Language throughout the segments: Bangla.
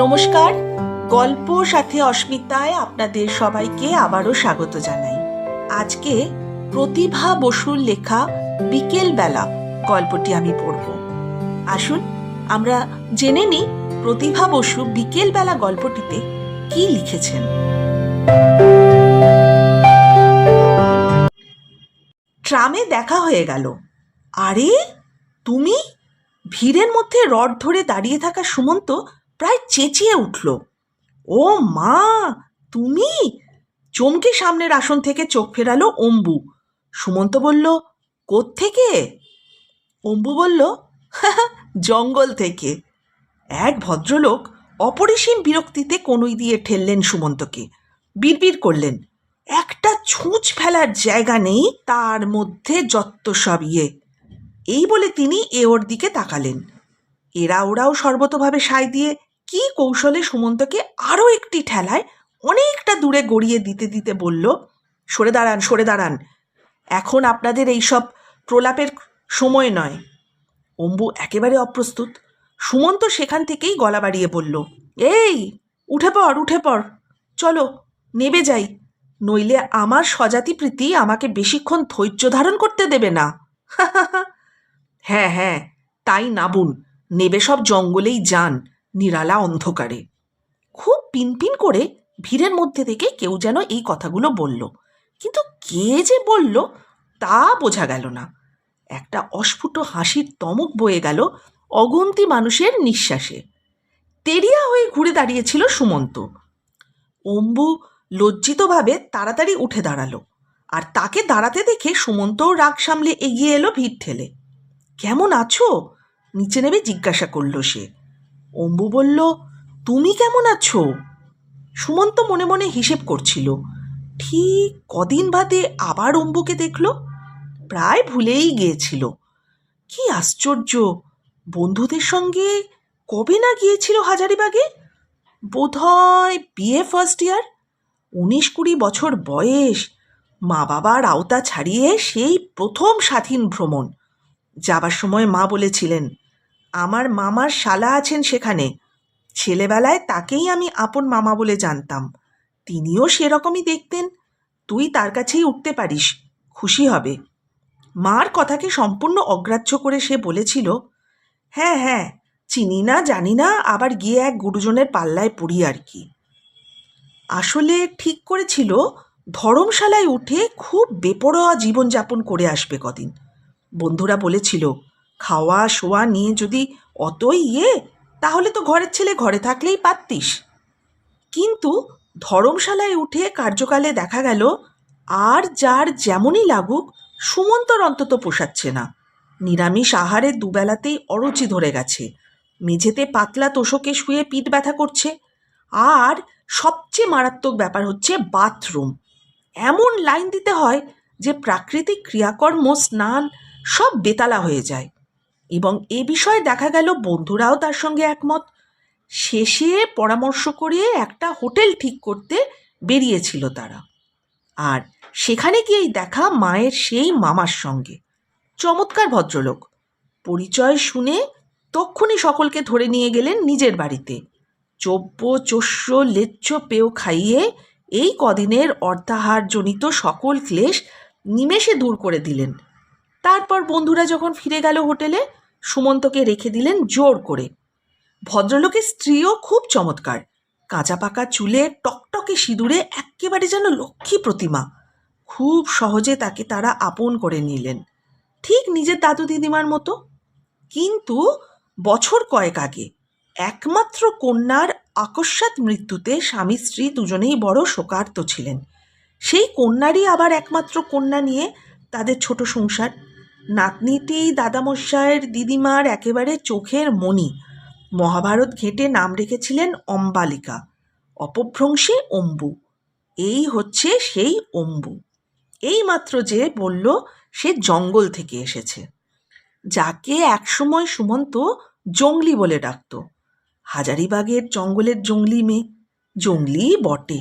নমস্কার, গল্প সাথে অস্মিতায় আপনাদের সবাইকে আবারও স্বাগত জানাই। আজকে প্রতিভা বসুর লেখা বিকেল বেলা গল্পটি আমি পড়ব। আসুন, আমরা জেনে নিই প্রতিভা বসু বিকেল বেলা গল্পটিতে কি লিখেছেন। ট্রামে দেখা হয়ে গেল। আরে, তুমি? ভিড়ের মধ্যে রড ধরে দাঁড়িয়ে থাকা সুমন্ত প্রায় চেঁচিয়ে উঠল। ও মা, তুমি? চমকে সামনের আসন থেকে চোখ ফেরালো অম্বু। সুমন্ত বলল থেকে অম্বু বলল জঙ্গল থেকে। এক ভদ্রলোক অপরিসীম বিরক্তিতে কনুই দিয়ে ঠেললেন সুমন্তকে। বিড়বিড় করলেন, একটা ছুঁচ ফেলার জায়গা নেই, তার মধ্যে যত্ত সব ইয়ে। এই বলে তিনি এ ওর দিকে তাকালেন। এরা ওরাও সর্বতভাবে সায় দিয়ে কি কৌশলে সুমন্তকে আরও একটি ঠেলায় অনেকটা দূরে গড়িয়ে দিতে দিতে বলল, সরে দাঁড়ান সরে দাঁড়ান। এখন আপনাদের এইসব প্রলাপের সময় নয় অম্বু একেবারে অপ্রস্তুত। সুমন্ত সেখান থেকেই গলা বাড়িয়ে বলল, এই, উঠে পড় উঠে পড়। চলো, নেবে যাই। নইলে আমার স্বজাতি প্রীতি আমাকে বেশিক্ষণ ধৈর্য ধারণ করতে দেবে না। হ্যাঁ হ্যাঁ তাই নাবুন, নেবে সব জঙ্গলেই যান, নিরালা অন্ধকারে। খুব পিনপিন করে ভিড়ের মধ্যে থেকে কেউ যেন এই কথাগুলো বলল। কিন্তু কে যে বলল তা বোঝা গেল না। একটা অস্ফুট হাসির তমক বয়ে গেল অগুন্তি মানুষের নিঃশ্বাসে। তেরিয়া হয়ে ঘুরে দাঁড়িয়েছিল সুমন্ত। অম্বু লজ্জিতভাবে তাড়াতাড়ি উঠে দাঁড়াল। আর তাকে দাঁড়াতে দেখে সুমন্তও রাগ সামলে এগিয়ে এলো ভিড় ঠেলে। কেমন আছো? নিচে নেমে জিজ্ঞাসা করল সে। অম্বু বলল, তুমি কেমন আছো? সুমন্ত মনে মনে হিসেব করছিল, ঠিক কদিন বাদে আবার অম্বুকে দেখল। প্রায় ভুলেই গিয়েছিল। কি আশ্চর্য! বন্ধুদের সঙ্গে কবে না গিয়েছিল হাজারিবাগে? বোধহয় বিএ ফার্স্ট ইয়ার উনিশ কুড়ি বছর বয়স। মা বাবার আওতা ছাড়িয়ে সেই প্রথম স্বাধীন ভ্রমণ। যাবার সময় মা বলেছিলেন, আমার মামার শালা আছেন সেখানে। ছেলেবেলায় তাকেই আমি আপন মামা বলে জানতাম। তিনিও সেরকমই দেখতেন। তুই তার কাছেই উঠতে পারিস, খুশি হবে। মার কথাকে সম্পূর্ণ অগ্রাহ্য করে সে বলেছিল হ্যাঁ হ্যাঁ চিনি না, জানি না, আবার গিয়ে এক গুরুজনের পাল্লায় পড়ি আর কি। আসলে ঠিক করেছিল, ধর্মশালায় উঠে খুব বেপরোয়া জীবনযাপন করে আসবে কদিন। বন্ধুরা বলেছিল, খাওয়া শোয়া নিয়ে যদি অতই ইয়ে তাহলে তো ঘরের ছেলে ঘরে থাকলেই পারতিস। কিন্তু ধর্মশালায় উঠে কার্যকালে দেখা গেল, আর যার যেমনই লাগুক, সুমন্তর অন্তত পোষাচ্ছে না। নিরামিষ আহারে দুবেলাতেই অরুচি ধরে গেছে। মেঝেতে পাতলা তোষকে শুয়ে পিঠ ব্যথা করছে। আর সবচেয়ে মারাত্মক ব্যাপার হচ্ছে বাথরুম। এমন লাইন দিতে হয় যে, প্রাকৃতিক ক্রিয়াকর্ম, স্নান সব বেতালা হয়ে যায়। এবং এ বিষয়ে দেখা গেল বন্ধুরাও তার সঙ্গে একমত। শেষে পরামর্শ করে একটা হোটেল ঠিক করতে বেরিয়েছিল তারা। আর সেখানে গিয়েই দেখা মায়ের সেই মামার সঙ্গে। চমৎকার ভদ্রলোক। পরিচয় শুনে তক্ষুনি সকলকে ধরে নিয়ে গেলেন নিজের বাড়িতে। চব্য, চস্য, লেচ্ছ পেও খাইয়ে এই কদিনের অর্ধাহারজনিত সকল ক্লেশ নিমেষে দূর করে দিলেন। তারপর বন্ধুরা যখন ফিরে গেল হোটেলে, সুমন্তকে রেখে দিলেন জোর করে। ভদ্রলোকের স্ত্রীও খুব চমৎকার। কাঁচা পাকা চুলে টকটকে সিঁদুরে একেবারে যেন লক্ষ্মী প্রতিমা। খুব সহজে তাকে তারা আপন করে নিলেন। ঠিক নিজের দাদু দিদিমার মতো। কিন্তু বছর কয়েক আগে একমাত্র কন্যার আকস্মাৎ মৃত্যুতে স্বামী স্ত্রী দুজনেই বড় শোকার্ত ছিলেন। সেই কন্যারই আবার একমাত্র কন্যা নিয়ে তাদের ছোট সংসার নাতনিটি দাদামশায়ের দিদিমার একেবারে চোখের মণি। মহাভারত ঘেঁটে নাম রেখেছিলেন অম্বালিকা, অপভ্রংশী অম্বু। এই হচ্ছে সেই অম্বু। এই মাত্র যে বলল, সে জঙ্গল থেকে এসেছে। যাকে একসময় সুমন্ত জঙ্গলি বলে ডাকত। হাজারিবাগের জঙ্গলের জঙ্গলি মেয়ে। জঙ্গলি বটে।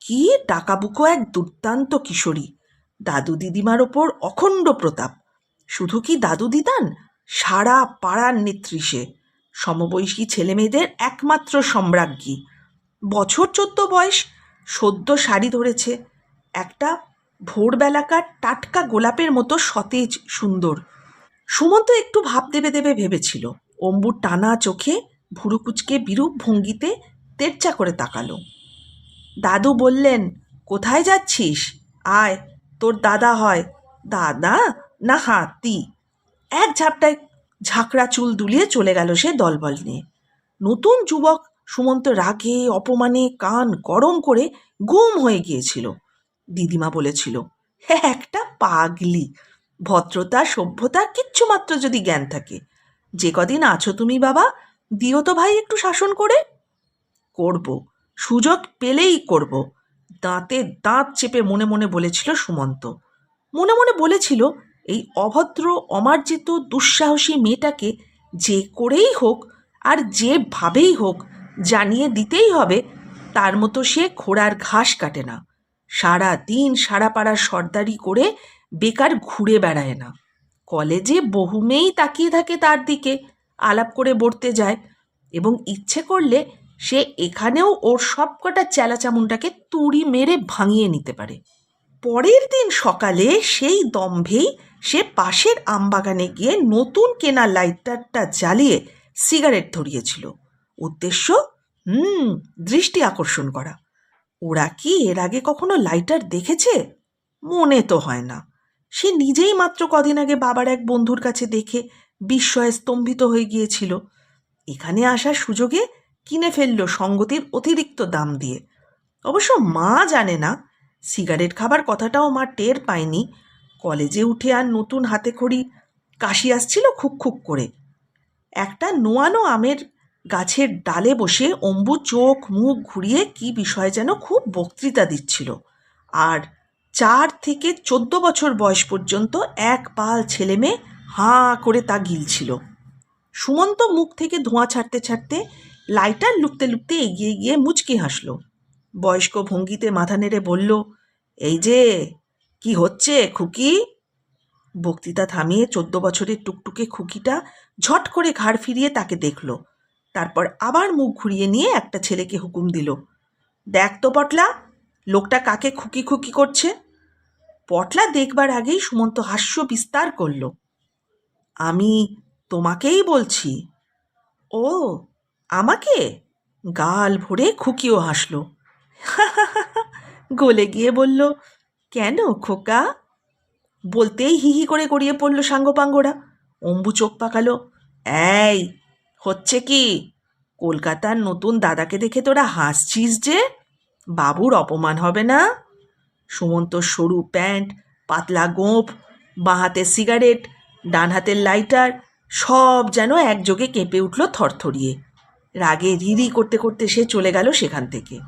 কি টাকাবুকো এক দুর্দান্ত কিশোরী। দাদু দিদিমার ওপর অখণ্ড প্রতাপ। শুধু কি দাদু দিদান? সারা পাড়ার নেত্রী সে। সমবয়সী ছেলেমেয়েদের একমাত্র সম্রাজ্ঞী। বছর চোদ্দ বয়স, সদ্য শাড়ি ধরেছে। একটা ভোরবেলাকার টাটকা গোলাপের মতো সতেজ, সুন্দর। সুমন্ত একটু ভাব দেবে দেবে ভেবেছিল। অম্বুর টানা চোখে ভুরুকুচকে বিরূপ ভঙ্গিতে তেরচা করে তাকালো। দাদু বললেন, কোথায় যাচ্ছিস? আয়, তোর দাদা হয়। দাদা? না হাতি এক ঝাপটায় ঝাঁকড়া চুল দুলিয়ে চলে গেল সে দলবল নিয়ে। নতুন যুবক সুমন্ত রাগে অপমানে কান গরম করে গুম হয়ে গিয়েছিল। দিদিমা বলেছিল "হ্যাঁ, একটা পাগলি। ভদ্রতা সভ্যতা কিচ্ছু মাত্র যদি জ্ঞান থাকে। যে কদিন আছো তুমি বাবা দিও তো ভাই একটু শাসন করে? করব। সুযোগ পেলেই করব। দাঁতে দাঁত চেপে মনে মনে বলেছিল সুমন্ত। মনে মনে বলেছিল এই অভদ্র, অমার্জিত, দুঃসাহসী মেয়েটাকে যে করেই হোক আর যেভাবেই হোক জানিয়ে দিতেই হবে, তার মতো সে ঘোড়ার ঘাস কাটে না। সারা দিন সারা পাড়ার সর্দারি করে বেকার ঘুরে বেড়ায় না। কলেজে বহু মেয়েই তাকিয়ে থাকে তার দিকে, আলাপ করে বলতে যায় এবং ইচ্ছে করলে সে এখানেও ওর সবকটা চেলাচামুনটাকে তুড়ি মেরে ভাঙিয়ে নিতে পারে। পরের দিন সকালে সেই দম্ভেই সে পাশের আমবাগানে গিয়ে নতুন কেনা লাইটারটা জ্বালিয়ে সিগারেট ধরিয়েছিল। উদ্দেশ্য, হুম, দৃষ্টি আকর্ষণ করা। ওরা কি এর আগে কখনো লাইটার দেখেছে? মনে তো হয় না। সে নিজেই মাত্র কদিন আগে বাবার এক বন্ধুর কাছে দেখে বিস্ময়ে স্তম্ভিত হয়ে গিয়েছিল। এখানে আসার সুযোগে কিনে ফেলল সঙ্গতির অতিরিক্ত দাম দিয়ে। অবশ্য মা জানে না, সিগারেট খাবার কথাটাও মা টের পায়নি। কলেজে উঠে আর নতুন হাতে খড়ি কাশি আসছিল খুক খুক করে। একটা নোয়ানো আমের গাছের ডালে বসে অম্বু চোখ মুখ ঘুরিয়ে কি বিষয়ে যেন খুব বক্তৃতা দিচ্ছিল। আর চার থেকে চোদ্দ বছর বয়স পর্যন্ত এক পাল ছেলে মেয়ে হাঁ করে তা গিলছিল। সুমন্ত মুখ থেকে ধোঁয়া ছাড়তে ছাড়তে লাইটার লুকতে লুকতে এগিয়ে গিয়ে মুচকি হাসল। বয়স্ক ভঙ্গিতে মাথা নেড়ে বলল, এই যে কি হচ্ছে, খুকি? বক্তৃতা থামিয়ে চোদ্দ বছরের টুকটুকে খুকিটা ঝট করে ঘাড় ফিরিয়ে তাকে দেখল। তারপর আবার মুখ ঘুরিয়ে নিয়ে একটা ছেলেকে হুকুম দিল, দেখ তো পটলা, লোকটা কাকে খুকি খুকি করছে? পটলা দেখবার আগেই সুমন্ত হাস্য বিস্তার করল, আমি তোমাকেই বলছি। ও, আমাকে? গাল ভরে খুকিও হাসল গলে গিয়ে বলল কেন খোকা? বলতেই হি হি করে গড়িয়ে পড়ল সাঙ্গপাঙ্গরা। অম্বু চোখ পাকালো। এই, হচ্ছে কি? কলকাতার নতুন দাদাকে দেখে তোরা হাসছিস যে? বাবুর অপমান হবে না? সুমন্ত সরু প্যান্ট, পাতলা গোঁফ, বাঁ হাতের সিগারেট, ডান হাতের লাইটার, সব যেন একযোগে কেঁপে উঠল থরথরিয়ে। রাগে রিরি করতে করতে সে চলে গেল সেখান থেকে।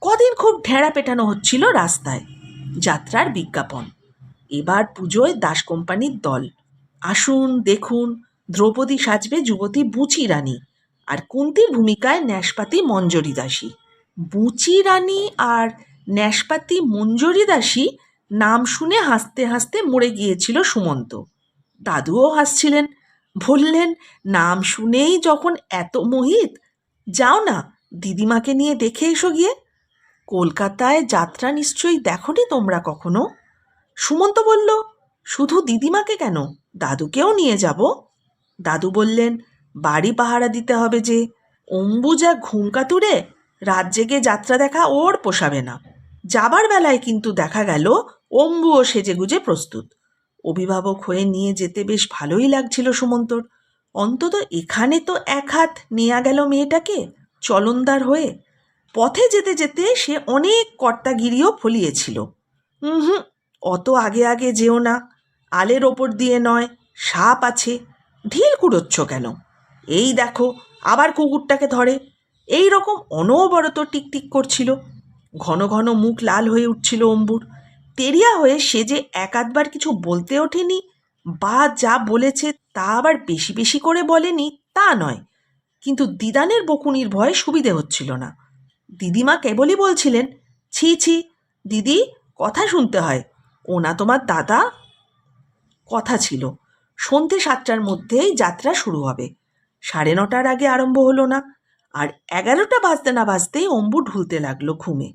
কদিন খুব ঢেঁড়া পেটানো হচ্ছিল রাস্তায়। যাত্রার বিজ্ঞাপন। এবার পুজোয় দাস কোম্পানির দল। আসুন, দেখুন, দ্রৌপদী সাজবে যুবতী বুচি রানী আর কুন্তির ভূমিকায় ন্যাসপাতি মঞ্জরি দাসী। বুচি রানী আর ন্যাসপাতি মঞ্জরি দাসী নাম শুনে হাসতে হাসতে মরে গিয়েছিল সুমন্ত। দাদুও হাসছিলেন, বললেন, নাম শুনেই যখন এত মোহিত, যাও না, দিদিমাকে নিয়ে দেখে এসো গিয়ে। কলকাতায় যাত্রা নিশ্চয়ই দেখনি তোমরা কখনো? সুমন্ত বলল, শুধু দিদিমাকে কেন? দাদুকেও নিয়ে যাব? দাদু বললেন, বাড়ি পাহারা দিতে হবে যে, অম্বুজা ঘুমকাতুরে রাত জেগে যাত্রা দেখা ওর পোষাবে না। যাবার বেলায় কিন্তু দেখা গেল, অম্বুও সেজেগুজে প্রস্তুত। অভিভাবক হয়ে নিয়ে যেতে বেশ ভালোই লাগছিল সুমন্তর। অন্তত এখানে তো এক হাত নেয়া গেল মেয়েটাকে, চলনদার হয়ে। পথে যেতে যেতে সে অনেক কর্তাগিরিও ফলিয়েছিল। হুম অত আগে আগে যেও না, আলের ওপর দিয়ে নয়, সাপ আছে, ঢিল কুড়োচ্ছ কেন? এই দেখো, আবার কুকুরটাকে ধরে। এই রকম অনবরত টিকটিক করছিল। ঘন ঘন মুখ লাল হয়ে উঠছিল অম্বুর। তেরিয়া হয়ে সে যে এক আধবার কিছু বলতে ওঠেনি, বা যা বলেছে তা আবার বেশি বেশি করে বলেনি, তা নয়। কিন্তু দিদানের বকুনির ভয়ে সুবিধে হচ্ছিল না। দিদিমা কেবলই বলছিলেন, ছি ছি, দিদি, কথা শুনতে হয়। ওনা তোমার দাদা? কথা ছিল। সন্ধে সাতটার মধ্যেই যাত্রা শুরু হবে। সাড়ে নটার আগে আরম্ভ হলো না, আর এগারোটা বাজতে না বাজতেই অম্বু ঢুলতে লাগল ঘুমে।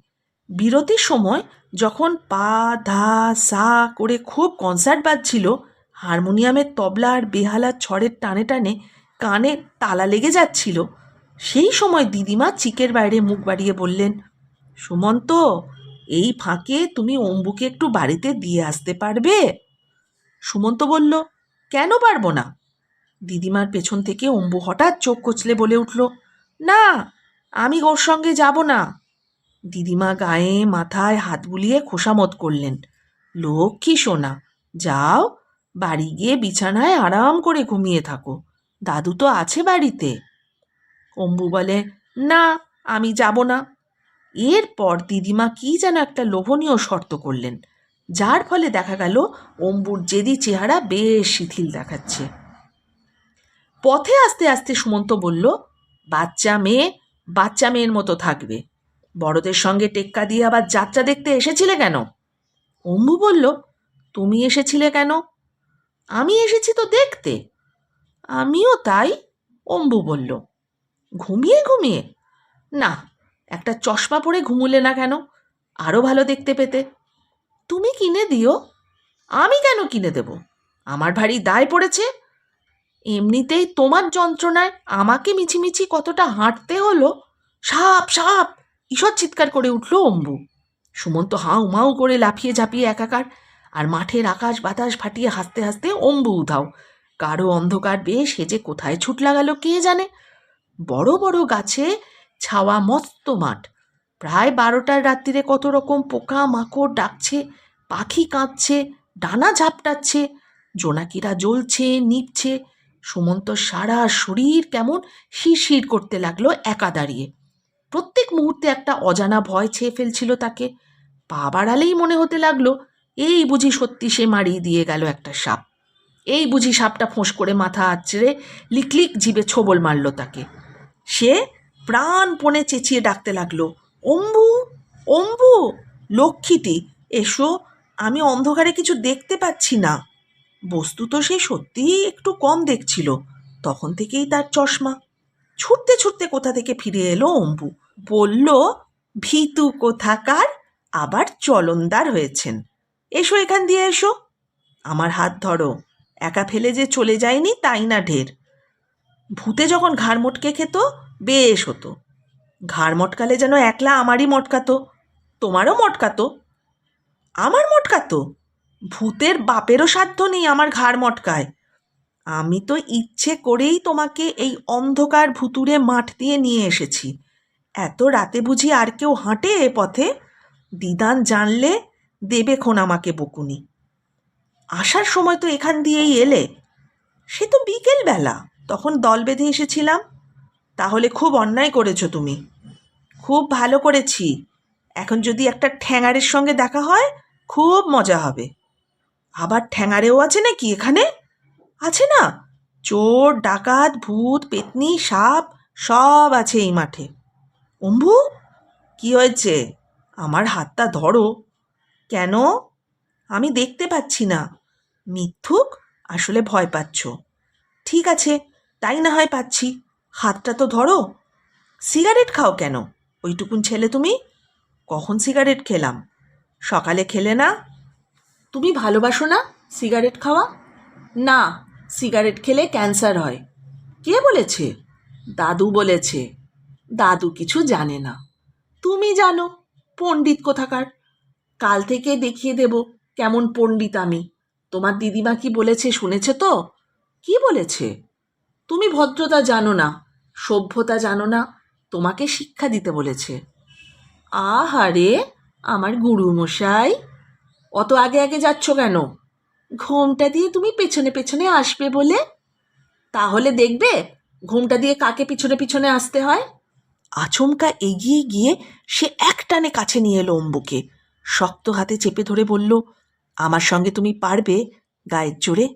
বিরতির সময় যখন পা, ধা, সা করে খুব কনসার্ট বাজছিল, হারমোনিয়ামের তবলা আর বেহালার ছড়ের টানে টানে কানে তালা লেগে যাচ্ছিল সেই সময় দিদিমা চিকের বাইরে মুখ বাড়িয়ে বললেন, সুমন্ত, এই ফাঁকে তুমি অম্বুকে একটু বাড়িতে দিয়ে আসতে পারবে? সুমন্ত বলল, কেন পারব না? দিদিমার পেছন থেকে অম্বু হঠাৎ চোখ কচলে বলে উঠল, না, আমি ওর সঙ্গে যাব না। দিদিমা গায়ে, মাথায় হাত বুলিয়ে খোসামত করলেন, লক্ষ্মী সোনা, যাও, বাড়ি গিয়ে বিছানায় আরাম করে ঘুমিয়ে থাকো, দাদু তো আছে বাড়িতে। অম্বু বলে, না, আমি যাব না। এরপর দিদিমা কি যেন একটা লোভনীয় শর্ত করলেন, যার ফলে দেখা গেল অম্বুর জেদি চেহারা বেশ শিথিল দেখাচ্ছে। পথে আস্তে আস্তে সুমন্ত বলল, বাচ্চা মেয়ে, বাচ্চা মেয়ের মতো থাকবে। বড়দের সঙ্গে টেক্কা দিয়ে আবার যাত্রা দেখতে এসেছিলে কেন? অম্বু বলল, তুমি এসেছিলে কেন? আমি এসেছি তো দেখতে। আমিও তাই, অম্বু বলল। ঘুমিয়ে ঘুমিয়ে? না, একটা চশমা পরে ঘুমুলে না কেন? আরও ভালো দেখতে পেতে। তুমি কিনে দিও। আমি কেন কিনে দেব? আমার ভারী দায় পড়েছে। এমনিতেই তোমার যন্ত্রণায় আমাকে মিছিমিছি কতটা হাঁটতে হলো। সাপ সাপ! ঈশ্বর চিৎকার করে উঠল অম্বু। সুমন্ত হাউ মাউ করে লাফিয়ে ঝাঁপিয়ে একাকার, আর মাঠের আকাশ বাতাস ফাটিয়ে হাসতে হাসতে অম্বু উধাও। কারও অন্ধকার বেশ হেজে কোথায় ছুট লাগালো কে জানে? বড় বড় গাছে ছাওয়া মস্ত মাঠ। প্রায় বারোটার রাত্রিরে কত রকম পোকা মাকড় ডাকছে, পাখি কাঁদছে, ডানা ঝাপটাচ্ছে, জোনাকিরা জ্বলছে নিপছে সুমন্ত সারা শরীর কেমন শিরশির করতে লাগল একা দাঁড়িয়ে। প্রত্যেক মুহূর্তে একটা অজানা ভয় ছেয়ে ফেলছিল তাকে। পা বাড়ালেই মনে হতে লাগল, এই বুঝি সত্যি সে মারিয়ে দিয়ে গেল একটা সাপ। এই বুঝি সাপটা ফোঁস করে মাথা আঁচড়ে লিকলিক জিবে ছোবল মারল তাকে। সে প্রাণপণে চেঁচিয়ে ডাকতে লাগল, অম্বু অম্বু, লক্ষ্মীটি, এসো, আমি অন্ধকারে কিছু দেখতে পাচ্ছি না। বস্তু তো সে সত্যিই একটু কম দেখছিল, তখন থেকেই তার চশমা। ছুটতে ছুটতে কোথা থেকে ফিরে এলো অম্বু? বলল, ভীতু কোথাকার? আবার চলনদার হয়েছেন। এসো এখান দিয়ে এসো। আমার হাত ধরো। একা ফেলে যে চলে যায়নি তাই না ঢের? ভূতে যখন ঘাড় মটকে খেত, বেশ হতো। ঘাড় মটকালে যেন একলা আমারই মটকাতো, তোমারও মটকাতো, আমার মটকাতো। ভূতের বাপেরও সাধ্য নেই আমার ঘাড় মটকায়। আমি তো ইচ্ছে করেই তোমাকে এই অন্ধকার ভুতুরে মাঠ দিয়ে নিয়ে এসেছি। এত রাতে বুঝি আর কেউ হাঁটে এ পথে? দিদান জানলে দেবে খন আমাকে বকুনি। আসার সময় তো এখান দিয়েই এলে। সে তো বিকেলবেলা। তখন দল বেঁধে এসেছিলাম? তাহলে খুব অন্যায় করেছ তুমি। খুব ভালো করেছি। এখন যদি একটা ঠ্যাঙারের সঙ্গে দেখা হয়, খুব মজা হবে। আবার ঠ্যাঙারেও আছে নাকি এখানে? আছে না। চোর, ডাকাত, ভূত, পেতনি, সাপ, সব আছে এই মাঠে। অম্বু, কি হয়েছে? আমার হাতটা ধরো। কেন? আমি দেখতে পাচ্ছি না। মিথ্যুক? আসলে ভয় পাচ্ছ। ঠিক আছে তাই না হয় পাচ্ছি। হাতটা তো ধরো। সিগারেট খাও কেন? ওইটুকুন ছেলে তুমি? কখন সিগারেট খেলাম? সকালে খেলে না? তুমি ভালোবাসো না সিগারেট খাওয়া? না, সিগারেট খেলে ক্যান্সার হয়। কে বলেছে? দাদু বলেছে। দাদু কিছু জানে না। তুমি জানো পণ্ডিত কোথাকার। কাল থেকে দেখিয়ে দেব কেমন পণ্ডিত আমি। তোমার দিদিমা কি বলেছে শুনেছে তো? কি বলেছে? তুমি ভদ্রতা জানো না, সভ্যতা জানো না, তোমাকে শিক্ষা দিতে বলেছে। আহারে আমার গুরু মশাই অত আগে আগে যাচ্ছ কেন? ঘোমটা দিয়ে তুমি পেছনে পেছনে আসবে বলে? তাহলে দেখবে, ঘোমটা দিয়ে কাকে পিছনে পিছনে আসতে হয়? আচমকা এগিয়ে গিয়ে সে একটানে কাছে নিয়ে এলো অম্বুকে। শক্ত হাতে চেপে ধরে বলল, আমার সঙ্গে তুমি পারবে, গায়ের জোরে।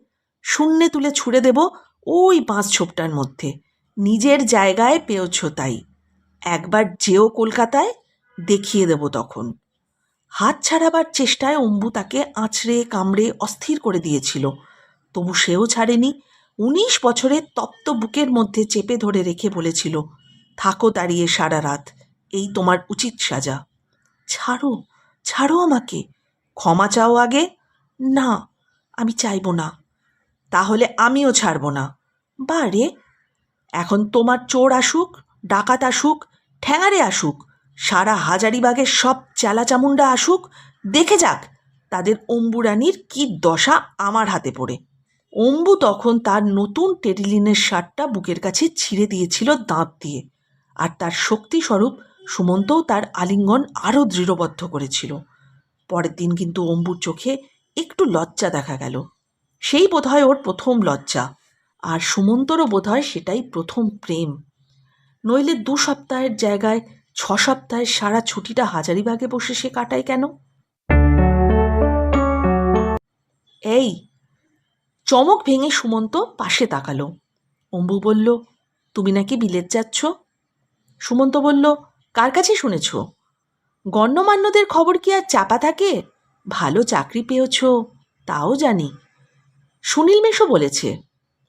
শূন্যে তুলে ছুড়ে দেব ওই পাঁচ ছোপটার মধ্যে। নিজের জায়গায় পেয়েছ তাই। একবার যেও কলকাতায়, দেখিয়ে দেব তখন। হাত ছাড়াবার চেষ্টায় অম্বু তাকে আঁচড়ে, কামড়ে অস্থির করে দিয়েছিল। তবু সেও ছাড়েনি। উনিশ বছরের তপ্ত বুকের মধ্যে চেপে ধরে রেখে বলেছিল, থাকো দাঁড়িয়ে সারা রাত, এই তোমার উচিত সাজা। ছাড়ো ছাড়ো আমাকে। ক্ষমা চাও আগে? না, আমি চাইব না। তাহলে আমিও ছাড়বো না। বারে, এখন তোমার চোর আসুক, ডাকাত আসুক, ঠ্যাঙারে আসুক, সারা হাজারিবাগের সব চালাচামুন্ডা আসুক, দেখে যাক তাদের অম্বুরানির কি দশা আমার হাতে পড়ে। অম্বু তখন তার নতুন টেরিলিনের শার্টটা বুকের কাছে ছিঁড়ে দিয়েছিল দাঁত দিয়ে, আর তার শক্তিস্বরূপ সুমন্তও তার আলিঙ্গন আরও দৃঢ়বদ্ধ করেছিল। পরের দিন কিন্তু অম্বুর চোখে একটু লজ্জা দেখা গেল। সেই বোধহয় ওর প্রথম লজ্জা। আর সুমন্তরও বোধহয় সেটাই প্রথম প্রেম। নইলে দু সপ্তাহের জায়গায়, ছ সপ্তাহের সারা ছুটিটা হাজারিবাগে বসে সে কাটায় কেন? এই, চমক ভেঙে সুমন্ত পাশে তাকালো। অম্বু বলল, তুমি নাকি বিলেত যাচ্ছ? সুমন্ত বলল, কার কাছে শুনেছ? গণ্যমান্যদের খবর কি আর চাপা থাকে? ভালো চাকরি পেয়েছ, তাও জানি। সুনীল মেশো বলেছে,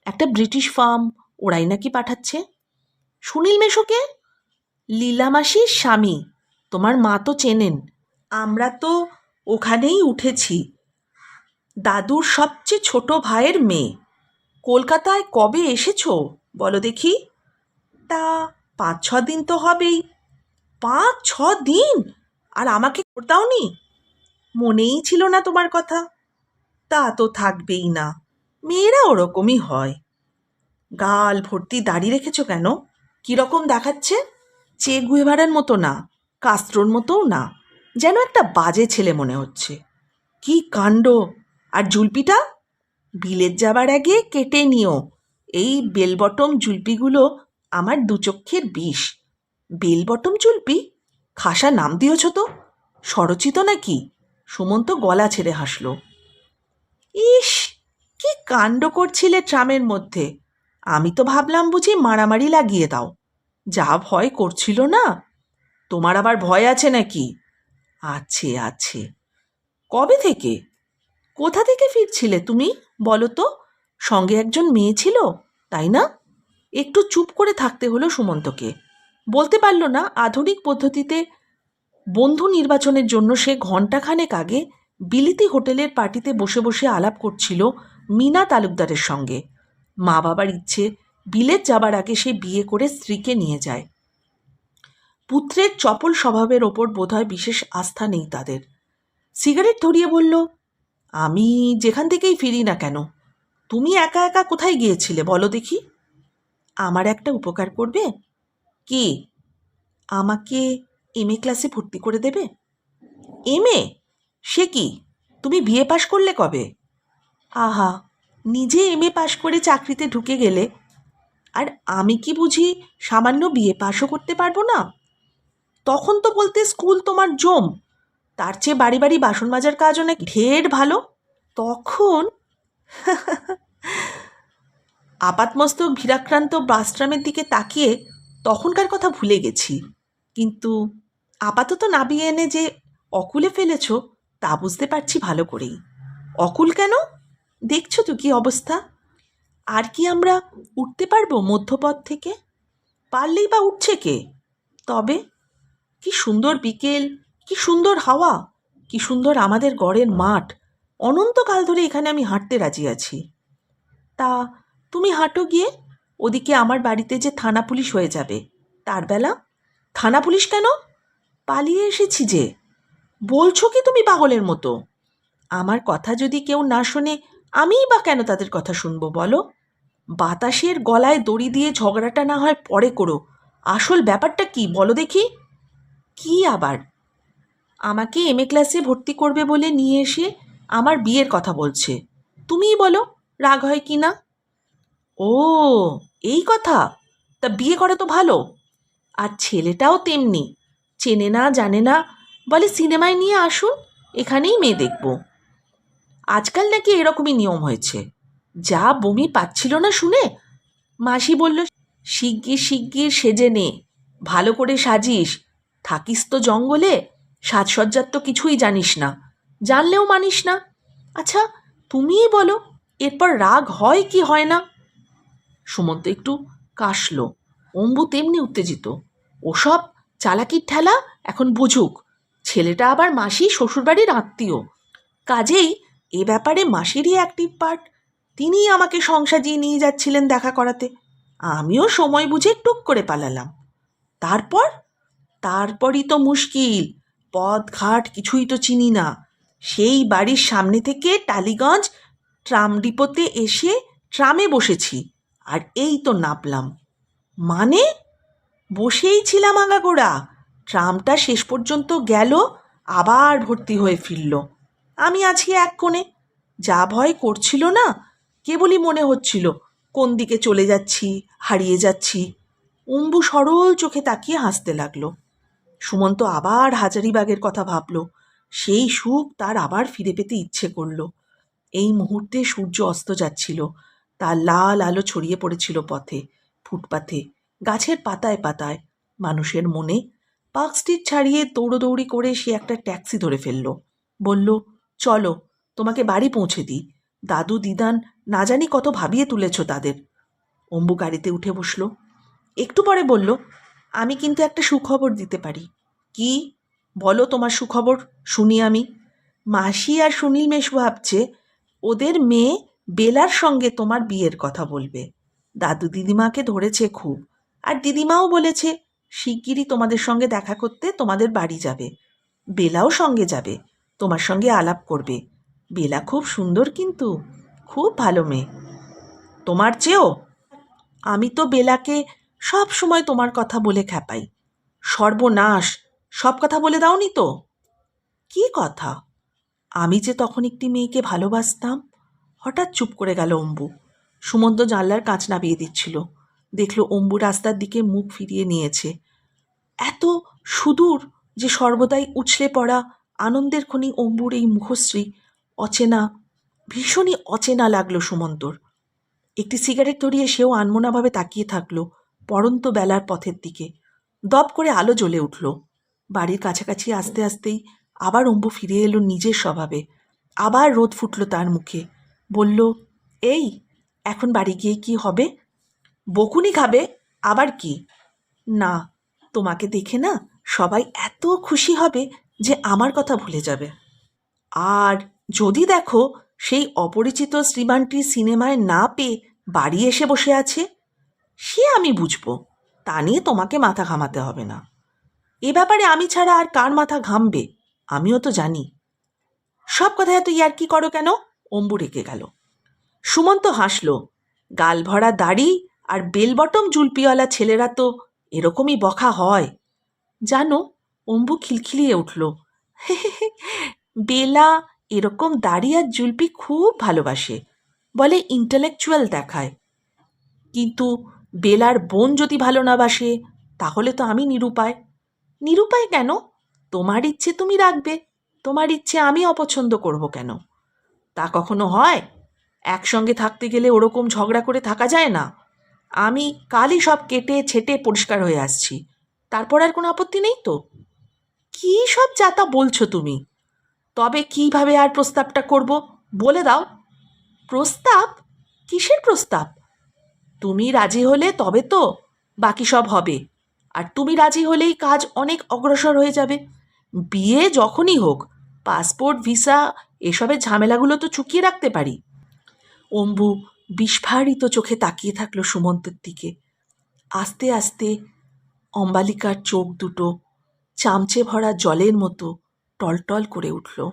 একটা ব্রিটিশ ফার্ম ওরাই নাকি পাঠাচ্ছে? সুনীল মেশোকে, লীলা মাসির স্বামী, তোমার মা তো চেনেন, আমরা তো ওখানেই উঠেছি। দাদুর সবচেয়ে ছোট ভাইয়ের মেয়ে, কলকাতায় কবে এসেছ, বলো দেখি? তা পাঁচ, ছ দিন তো হবেই। পাঁচ, ছ দিন? আর আমাকে দাওনি? মনেই ছিল না তোমার কথা। তা তো থাকবেই না। মেয়েরা ওরকমই হয়। গাল ভর্তি দাড়ি রেখেছো কেন? কীরকম দেখাচ্ছে? চে গুয়েভারার মতো না কাস্ত্রোর মতোও না, যেন একটা বাজে ছেলে মনে হচ্ছে। কি কাণ্ড! আর জুলপিটা বিলের যাবার আগে কেটে নিও। এই বেলবটম জুলপিগুলো আমার দুচক্ষের বিষ। বেলবটম জুলপি খাসা নাম দিয়েছ তো? স্বরচিত নাকি? সুমন্ত গলা ছেড়ে হাসল। ইস কি কাণ্ড করছিলে ট্রামের মধ্যে? আমি তো ভাবলাম বুঝি মারামারি লাগিয়ে দাও। যা ভয় করছিল না? তোমার আবার ভয় আছে নাকি? আছে আছে। কবে থেকে? কোথা থেকে ফিরছিলে তুমি, বলো তো? সঙ্গে একজন মেয়ে ছিল, তাই না? একটু চুপ করে থাকতে হলো সুমন্তকে। বলতে পারল না আধুনিক পদ্ধতিতে বন্ধু নির্বাচনের জন্য সে ঘণ্টাখানেক আগে বিলিতি হোটেলের পার্টিতে বসে বসে আলাপ করছিল মিনা তালুকদারের সঙ্গে। মা বাবার ইচ্ছে, বিলেত যাবার আগে সে বিয়ে করে স্ত্রীকে নিয়ে যায়। পুত্রের চপল স্বভাবের ওপর বোধহয় বিশেষ আস্থা নেই তাদের। সিগারেট ধরিয়ে বলল, আমি যেখান থেকেই ফিরি না কেন? তুমি একা একা কোথায় গিয়েছিলে বলো দেখি? আমার একটা উপকার করবে? কি? আমাকে এম এ ক্লাসে ভর্তি করে দেবে? এম এ সে কি? তুমি বিয়ে পাশ করলে কবে? আহা, নিজে এম এ পাশ করে চাকরিতে ঢুকে গেলে। আর আমি কি বুঝি সামান্য বিয়ে পাশও করতে পারব না? তখন তো বলতে স্কুল তোমার জম। তার চেয়ে বাড়ি বাড়ি বাসন মাজার কাজ অনেক ঢের ভালো। তখন আপাতমস্তক ভিড়াক্রান্ত বাসট্রামের দিকে তাকিয়ে তখনকার কথা ভুলে গেছি। কিন্তু আপাতত নাবিয়ে এনে যে অকুলে ফেলেছ, তা বুঝতে পারছি ভালো করেই। অকুল কেন? দেখছ তো কি অবস্থা? আর কি আমরা উঠতে পারব মধ্যপথ থেকে? পারলেই বা উঠছে কে? তবে কি সুন্দর বিকেল, কি সুন্দর হাওয়া, কি সুন্দর আমাদের গড়ের মাঠ। অনন্তকাল ধরে এখানে আমি হাঁটতে রাজি আছি। তা তুমি হাঁটো গিয়ে, ওদিকে আমার বাড়িতে যে থানা পুলিশ হয়ে যাবে। তার বেলা? থানা পুলিশ কেন? পালিয়ে এসেছি যে। বলছো কি তুমি পাগলের মতো? আমার কথা যদি কেউ না শোনে আমিই বা কেন তাদের কথা শুনব, বলো? বাতাসের গলায় দড়ি দিয়ে ঝগড়াটা না হয় পরে করো। আসল ব্যাপারটা কি, বলো দেখি? কি আবার? আমাকে এম এ ক্লাসে ভর্তি করবে বলে নিয়ে এসে আমার বিয়ের কথা বলছে। তুমিই বলো, রাগ হয় কি না? ও, এই কথা? তা বিয়ে করা তো ভালো। আর ছেলেটাও তেমনি। চেনে না, জানে না, বলে সিনেমায় নিয়ে আসুন, এখানেই মেয়ে দেখব। আজকাল নাকি এরকমই নিয়ম হয়েছে। যা বমি পাচ্ছিল না শুনে মাসি বলল, শিগগির শিগগির সেজে নে, ভালো করে সাজিস। থাকিস তো জঙ্গলে, সাজসজ্জার তো কিছুই জানিস না। জানলেও মানিস না। আচ্ছা তুমিই বলো, এরপর রাগ হয় কি হয় না? সুমন্ত একটু কাশলো। অম্বু তেমনি উত্তেজিত। ওসব চালাকির ঠেলা এখন বুঝুক। ছেলেটা আবার মাসি শ্বশুরবাড়ির আত্মীয়। কাজেই এ ব্যাপারে মাসিরই অ্যাক্টিভ পার্ট তিনিই আমাকে সংসাজিয়ে নিয়ে যাচ্ছিলেন দেখা করাতে। আমিও সময় বুঝে টুক করে পালালাম। তারপর? তারপরই তো মুশকিল। পথ ঘাট কিছুই তো চিনি না। সেই বাড়ির সামনে থেকে টালিগঞ্জ ট্রাম ডিপোতে এসে ট্রামে বসেছি, আর এই তো নাপলাম। মানে? বসেই ছিলাম আগাগোড়া। ট্রামটা শেষ পর্যন্ত গেল, আবার ভর্তি হয়ে ফিরল। আমি আছি এক কোণে। যা ভয় করছিল না, কেবলই মনে হচ্ছিল, কোন দিকে চলে যাচ্ছি, হারিয়ে যাচ্ছি। অম্বু সরল চোখে তাকিয়ে হাসতে লাগল। সুমন্ত আবার হাজারিবাগের কথা ভাবল। সেই সুখ তার আবার ফিরে পেতে ইচ্ছে করল। এই মুহূর্তে সূর্য অস্ত যাচ্ছিল। তার লাল আলো ছড়িয়ে পড়েছিল পথে ফুটপাথে গাছের পাতায় পাতায়। মানুষের মনে পার্ক স্ট্রিট ছাড়িয়ে দৌড়োদৌড়ি করে সে একটা ট্যাক্সি ধরে ফেলল। বলল চলো, তোমাকে বাড়ি পৌঁছে দিই। দাদু, দিদান না জানি কত ভাবিয়ে তুলেছ তাদের। অম্বু গাড়িতে উঠে বসল। একটু পরে বলল, আমি কিন্তু একটা সুখবর দিতে পারি। কি? বলো তোমার সুখবর, শুনি আমি। মাসি আর সুনীল মেশু ভাবছে, ওদের মেয়ে বেলার সঙ্গে তোমার বিয়ের কথা বলবে। দাদু দিদিমাকে ধরেছে খুব। আর দিদিমাও বলেছে, শিগগিরই তোমাদের সঙ্গে দেখা করতে তোমাদের বাড়ি যাবে। বেলাও সঙ্গে যাবে। তোমার সঙ্গে আলাপ করবে। বেলা খুব সুন্দর কিন্তু, খুব ভালো মেয়ে। তোমার চেয়েও? আমি তো বেলাকে সব সময় তোমার কথা বলে খ্যাপাই। সর্বনাশ, সব কথা বলে দাওনি তো। কি কথা? আমি যে তখন একটি মেয়েকে ভালোবাসতাম, হঠাৎ চুপ করে গেল অম্বু। সুমন্ত জানলার কাঁচ নামিয়ে দিচ্ছিল। দেখল অম্বু রাস্তার দিকে মুখ ফিরিয়ে নিয়েছে। এত সুদূর যে সর্বদাই উছলে পড়া আনন্দের খনি অম্বুর এই মুখশ্রী অচেনা, ভীষণই অচেনা লাগল সুমন্তর। একটি সিগারেট ধরিয়ে সেও আনমনাভাবে তাকিয়ে থাকল পড়ন্ত বেলার পথের দিকে। দপ করে আলো জ্বলে উঠল। বাড়ির কাছাকাছি আসতে আসতেই আবার অম্বু ফিরে এলো নিজের স্বভাবে। আবার রোদ ফুটল তার মুখে। বলল, এই, এখন বাড়ি গিয়ে কি হবে? বকুনি খাবে, আবার কি? না, তোমাকে দেখে না সবাই এত খুশি হবে যে আমার কথা ভুলে যাবে। আর যদি দেখো সেই অপরিচিত শ্রীমানটি সিনেমায় না পেয়ে বাড়ি এসে বসে আছে, সে আমি বুঝব, তা নিয়ে তোমাকে মাথা ঘামাতে হবে না। এ ব্যাপারে আমি ছাড়া আর কার মাথা ঘামবে, আমিও তো জানি। সব কথা এত ইয়ার কি করো কেন? অম্বু রেখে গেল। সুমন্ত হাসল, গাল ভরা দাড়ি আর বেলবটম জুলপিওয়ালা ছেলেরা তো এরকমই বখা হয়। জানো অম্বু খিলখিলিয়ে উঠল। বেলা এরকম দাড়ি আর জুলপি খুব ভালোবাসে, বলে ইন্টালেকচুয়াল দেখায়। কিন্তু বেলার বোন যদি ভালো না বাসে, তাহলে তো আমি নিরুপায়। নিরুপায় কেন? তোমার ইচ্ছে তুমি রাখবে, তোমার ইচ্ছে আমি অপছন্দ করব কেন? তা কখনো হয়? একসঙ্গে থাকতে গেলে ওরকম ঝগড়া করে থাকা যায় না। আমি কালই সব কেটে ছেটে পরিষ্কার হয়ে আসছি। তারপর আর কোনো আপত্তি নেই তো? কী সব যাতা বলছো তুমি? তবে কীভাবে আর প্রস্তাবটা করব বলে দাও। প্রস্তাব? কিসের প্রস্তাব? তুমি রাজি হলে তবে তো, বাকি সব হবে। আর তুমি রাজি হলেই কাজ অনেক অগ্রসর হয়ে যাবে। বিয়ে যখনই হোক, পাসপোর্ট, ভিসা, এসবের ঝামেলাগুলো তো চুকিয়ে রাখতে পারি। অম্বু বিস্ফারিত চোখে তাকিয়ে থাকল সুমন্তের দিকে। আস্তে আস্তে অম্বালিকার চোখ দুটো চামচে ভরা জলের মতো টলটল করে উঠল।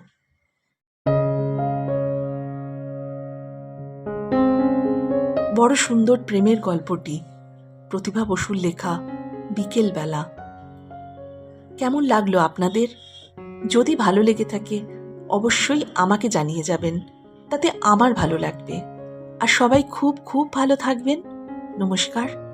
বড় সুন্দর প্রেমের গল্পটি, প্রতিভা বসুর লেখা, বিকেলবেলা। কেমন লাগল আপনাদের? যদি ভালো লেগে থাকে, অবশ্যই আমাকে জানিয়ে যাবেন, তাতে আমার ভালো লাগবে। আর সবাই খুব খুব ভালো থাকবেন। নমস্কার।